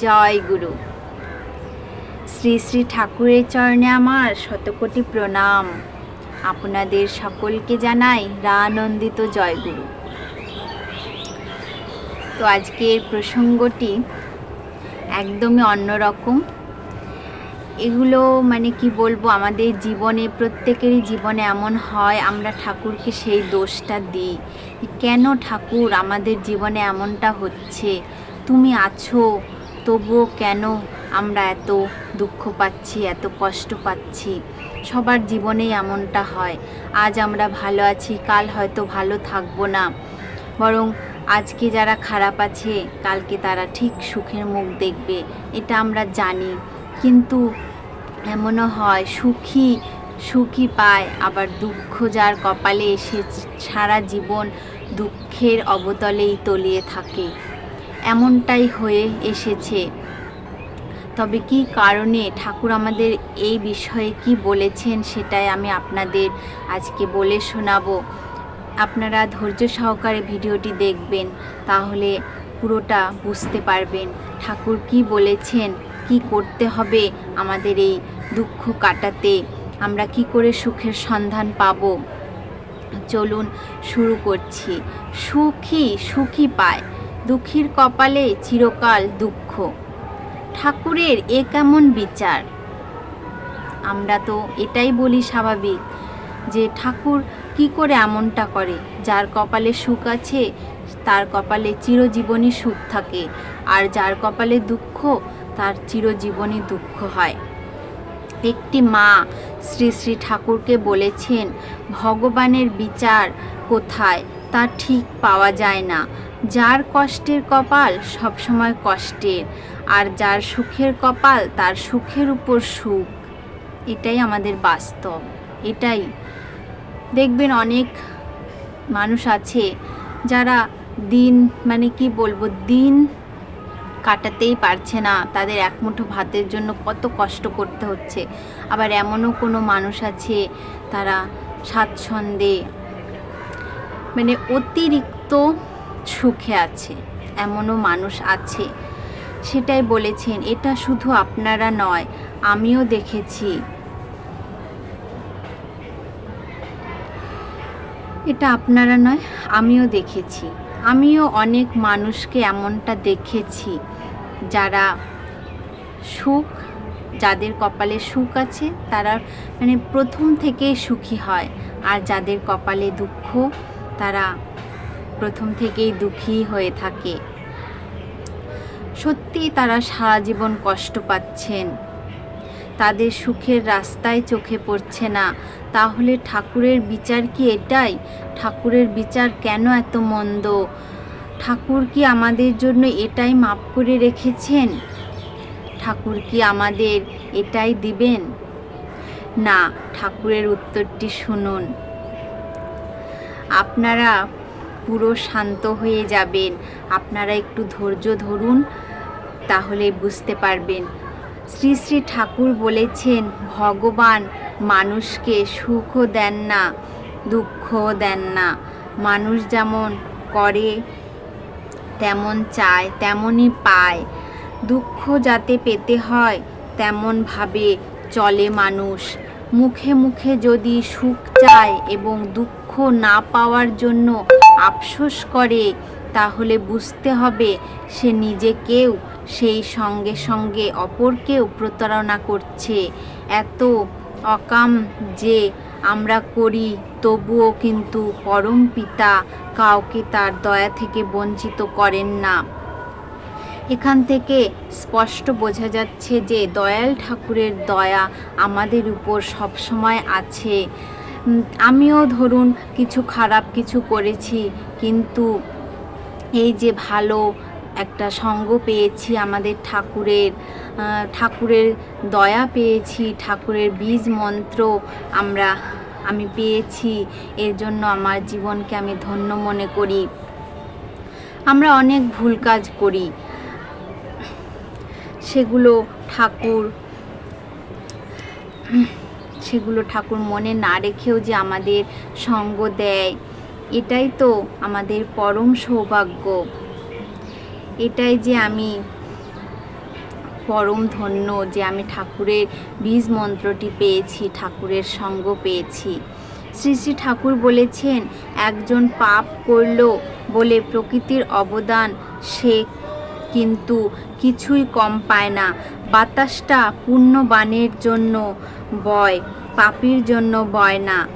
জয় গুরু। শ্রী শ্রী ঠাকুরের চরণে আমার শতকোটি প্রণাম। আপনাদের সকলকে জানাই রানন্দিত জয় গুরু। তো আজকের প্রসঙ্গটি একদমই অন্যরকম। এগুলো মানে কি বলব, আমাদের জীবনে, প্রত্যেকেরই জীবনে এমন হয়, আমরা ঠাকুরকে সেই দোষটা দিই কেন ঠাকুর আমাদের জীবনে এমনটা হচ্ছে? তুমি আছো তবুও কেন আমরা এত দুঃখ পাচ্ছি, এত কষ্ট পাচ্ছি? সবার জীবনেই এমনটা হয়। আজ আমরা ভালো আছি, কাল হয়তো ভালো থাকব না। বরং আজকে যারা খারাপ আছে, কালকে তারা ঠিক সুখের মুখ দেখবে, এটা আমরা জানি। কিন্তু এমনও হয়, সুখী সুখী পায়, আবার দুঃখ যার কপালে এসে সারা জীবন দুঃখের অবতলেই তলিয়ে থাকে। এমনটাই হয়ে এসেছে। তবে কি কারণে ঠাকুর আমাদের এই বিষয়ে কি বলেছেন সেটাই আমি আপনাদের আজকে বলে শোনাবো। আপনারা ধৈর্য সহকারে ভিডিওটি দেখবেন, তাহলে পুরোটা বুঝতে পারবেন ঠাকুর কি বলেছেন, কি করতে হবে আমাদের এই দুঃখ কাটাতে, আমরা কি করে সুখের সন্ধান পাব। চলুন শুরু করছি। সুখী সুখী পায়। দুঃখীর কপালে চিরকাল দুঃখ। ঠাকুরের এ কেমন বিচার? আমরা তো এটাই বলি স্বাভাবিক যে ঠাকুর কি করে এমনটা করে? যার কপালে সুখ আছে, তার কপালে চিরজীবনী সুখ থাকে। আর যার কপালে দুঃখ, তার চিরজীবনী দুঃখ হয়। একটি মা শ্রী শ্রী ঠাকুরকে বলেছেন, ভগবানের বিচার কোথায়? তা ঠিক পাওয়া যায় না। যার কষ্টের কপাল সবসময় কষ্টের, আর যার সুখের কপাল তার সুখের উপর সুখ। এটাই আমাদের বাস্তব, এটাই। দেখবেন অনেক মানুষ আছে যারা দিন মানে কি বলব, দিন কাটাতেই পারছে না। তাদের এক মুঠো ভাতের জন্য কত কষ্ট করতে হচ্ছে। আবার এমনও কোনো মানুষ আছে তারা স্বাচ্ছন্দ্যে মানে অতিরিক্ত সুখে আছে, এমনও মানুষ আছে। সেটাই বলেছেন, এটা শুধু আপনারা নয়, আমিও দেখেছি। এটা আপনারা নয়, আমিও দেখেছি। আমিও অনেক মানুষকে এমনটা দেখেছি, যারা সুখ, যাদের কপালে সুখ আছে, তারা মানে প্রথম থেকেই সুখী হয়। আর যাদের কপালে দুঃখ, তারা প্রথম থেকেই দুঃখী হয়ে থাকে। সত্যি তারা সারা জীবন কষ্ট পাচ্ছেন। তাদের সুখের রাস্তায় চোখে পড়ছে না। তাহলে ঠাকুরের বিচার কি এটাই? ঠাকুরের বিচার কেন এত মন্দ? ঠাকুর কি আমাদের জন্য এটাই মাপ করে রেখেছেন? ঠাকুর কি আমাদের এটাই দিবেন? না, ঠাকুরের উত্তরটি শুনুন। আপনারা পুরো শান্ত হয়ে যাবেন। আপনারা একটু ধৈর্য ধরুন, তাহলে বুঝতে পারবেন। শ্রী শ্রী ঠাকুর বলেছেন, ভগবান মানুষকে সুখও দেন না, দুঃখও দেন না। মানুষ যেমন করে, তেমন চায়, তেমনই পায়। দুঃখ যাতে পেতে হয় তেমনভাবে চলে মানুষ। মুখে মুখে যদি সুখ চায় এবং দুঃখ না পাওয়ার জন্য আফসোস করে, তাহলে বুঝতে হবে সে নিজেকেও সেই সঙ্গে সঙ্গে অপরকেও প্রতারণা করছে। এত অকাম যে আমরা করি, তবুও কিন্তু পরম পিতা কাউকে তার দয়া থেকে বঞ্চিত করেন না। এখান থেকে স্পষ্ট বোঝা যাচ্ছে যে দয়াল ঠাকুরের দয়া আমাদের উপর সবসময় আছে। আমিও ধরুন কিছু খারাপ কিছু করেছি, কিন্তু এই যে ভালো একটা সঙ্গ পেয়েছি আমাদের ঠাকুরের ঠাকুরের দয়া পেয়েছি, ঠাকুরের বীজ মন্ত্র আমরা, আমি পেয়েছি, এর জন্য আমার জীবনকে আমি ধন্য মনে করি। আমরা অনেক ভুল কাজ করি। সেগুলো ঠাকুর সেগুলো ঠাকুর মনে না রেখেও যে আমাদের সঙ্গ দেয়, এটাই তো আমাদের পরম সৌভাগ্য। এটাই যে আমি পরম ধন্য যে আমি ঠাকুরের বীজ মন্ত্রটি পেয়েছি, ঠাকুরের সঙ্গ পেয়েছি। শ্রী শ্রী ঠাকুর বলেছেন, একজন পাপ করল বলে প্রকৃতির অবদান সে কিন্তু কিছুই কম পায় না। বাতাসটা পুণ্যবানের জন্য বয়। পাপির জন্য বয় না।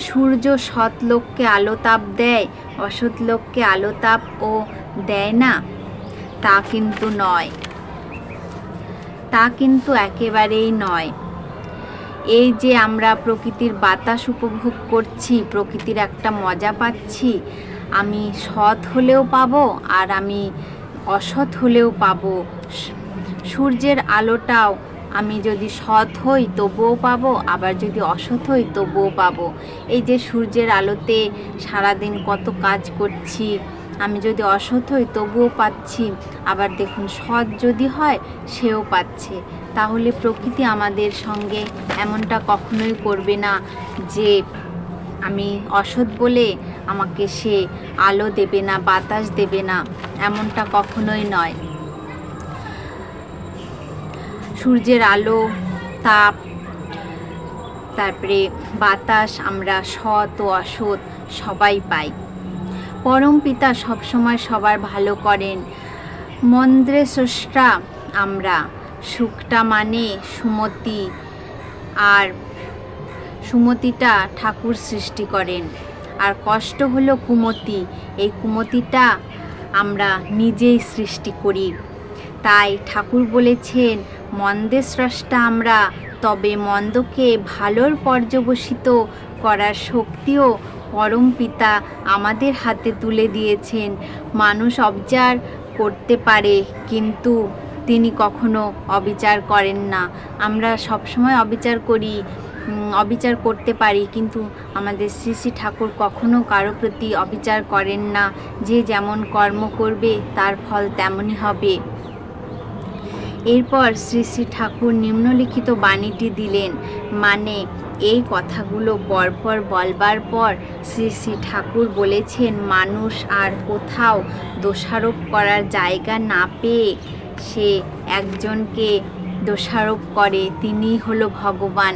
সূর্য সৎ লোককে আলোতাপ দেয়, অসৎ লোককে আলোতাপ ও দেয় না। তা কিন্তু নয়। তা কিন্তু একেবারেই নয়। এই যে আমরা প্রকৃতির বাতাস উপভোগ করছি, প্রকৃতির একটা মজা পাচ্ছি, আমি সৎ হলেও পাবো আর আমি অসৎ হলেও পাবো। সূর্যের আলোটাও আমি যদি সৎ হই, তবুও পাবো। আবার যদি অসৎ হই, তবুও পাবো। এই যে সূর্যের আলোতে সারাদিন কত কাজ করছি, আমি যদি অসৎ হই, তবুও পাচ্ছি। আবার দেখুন, সৎ যদি হয়, সেও পাচ্ছে। তাহলে প্রকৃতি আমাদের সঙ্গে এমনটা কখনোই করবে না যে আমি অসৎ বলে আমাকে সে আলো দেবে না, বাতাস দেবে না। এমনটা কখনোই নয়। সূর্যের আলো, তাপ, তারপরে বাতাস, আমরা সৎ ও অসৎ সবাই পাই। পরম পিতা সবসময় সবার ভালো করেন। মন্দ্রে স্রষ্টা আমরা, সুখটা মানে সুমতি, আর সুমতিটা ঠাকুর সৃষ্টি করেন। আর কষ্ট হলো কুমতি, এই কুমতিটা আমরা নিজেই সৃষ্টি করি। তাই ঠাকুর বলেছেন মন্দের স্রষ্টা আমরা, তবে মন্দকে ভালোর পর্যবসিত করার শক্তিও পরম পিতা আমাদের হাতে তুলে দিয়েছেন। মানুষ অবজার করতে পারে, কিন্তু তিনি কখনো অবিচার করেন না। আমরা সবসময় অবিচার করি অবিচার করতে পারি, কিন্তু আমাদের শ্রী শ্রী ঠাকুর কখনো কারও প্রতি অবিচার করেন না। যে যেমন কর্ম করবে, তার ফল তেমনই হবে। এরপর শ্রী শ্রী ঠাকুর নিম্নলিখিত বাণীটি দিলেন। মানে এই কথাগুলো পরপর বলবার পর শ্রী শ্রী ঠাকুর বলেছেন, মানুষ আর কোথাও দোষারোপ করার জায়গা না পেয়ে সে একজনকে দোষারোপ করে তিনি হলো ভগবান।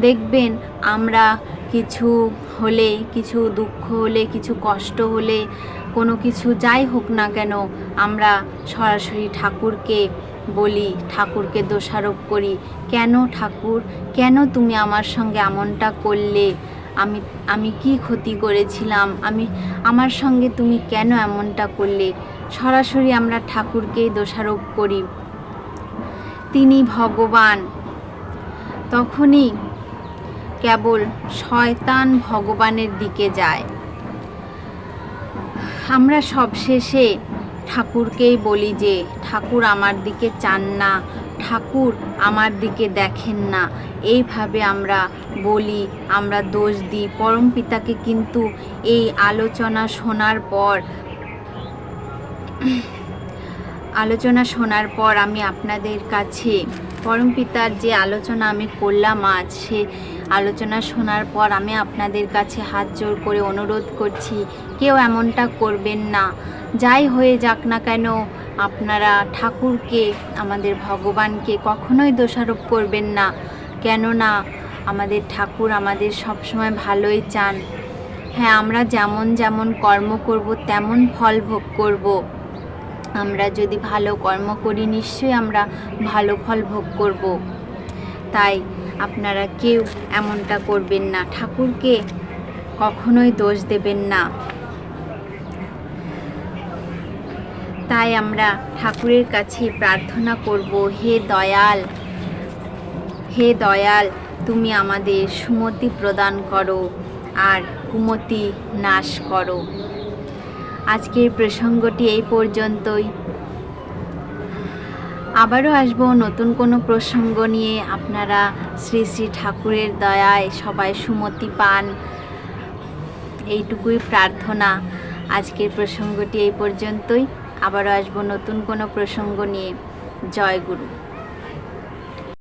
দেখবেন, আমরা কিছু হলে, কিছু দুঃখ হলে, কিছু কষ্ট হলে, কোনো কিছু যাই হোক না কেন, আমরা সরাসরি ঠাকুরকে বলি, ঠাকুরকে দোষারোপ করি। কেন ঠাকুর? কেন তুমি আমার সঙ্গে এমনটা করলে? আমি আমি কি ক্ষতি করেছিলাম? আমি, আমার সঙ্গে তুমি কেন এমনটা করলে? সরাসরি আমরা ঠাকুরকেই দোষারোপ করি। তিনি ভগবান। তখনই কেবল শয়তান ভগবানের দিকে যায়। আমরা সবশেষে ঠাকুরকেই বলি যে, ঠাকুর আমার দিকে চান না, ঠাকুর আমার দিকে দেখেন না। এইভাবে আমরা বলি, আমরা দোষ দিই। পিতাকে কিন্তু এই আলোচনা শোনার পর, আলোচনা শোনার পর আমি আপনাদের কাছে পিতার যে আলোচনা আমি করলাম আজ, সে আলোচনা শোনার পর আমি আপনাদের কাছে হাত জোর করে অনুরোধ করছি, কেউ এমনটা করবেন না। যাই হয়ে যাক না কেন, আপনারা ঠাকুরকে, আমাদের ভগবানকে কখনোই দোষারোপ করবেন না। কেননা, আমাদের ঠাকুর আমাদের সবসময় ভালোই চান। হ্যাঁ আমরা যেমন যেমন কর্ম করব, তেমন ফল ভোগ করব। আমরা যদি ভালো কর্ম করি, নিশ্চয়ই আমরা ভালো ফল ভোগ করব। তাই আপনারা কেউ এমনটা করবেন না। ঠাকুরকে কখনোই দোষ দেবেন না। তাই আমরা ঠাকুরের কাছে প্রার্থনা করব, হে দয়াল হে দয়াল, তুমি আমাদের সুমতি প্রদান করো আর কুমতি নাশ করো। আজকের প্রসঙ্গটি এই পর্যন্তই। আবারও আসব নতুন কোনো প্রসঙ্গ নিয়ে। আপনারা শ্রী শ্রী ঠাকুরের দয়ায় সবাই সুমতি পান। এইটুকুই প্রার্থনা। আজকের প্রসঙ্গটি এই পর্যন্তই। আবারও আসব নতুন কোনো প্রসঙ্গ নিয়ে। জয় গুরু।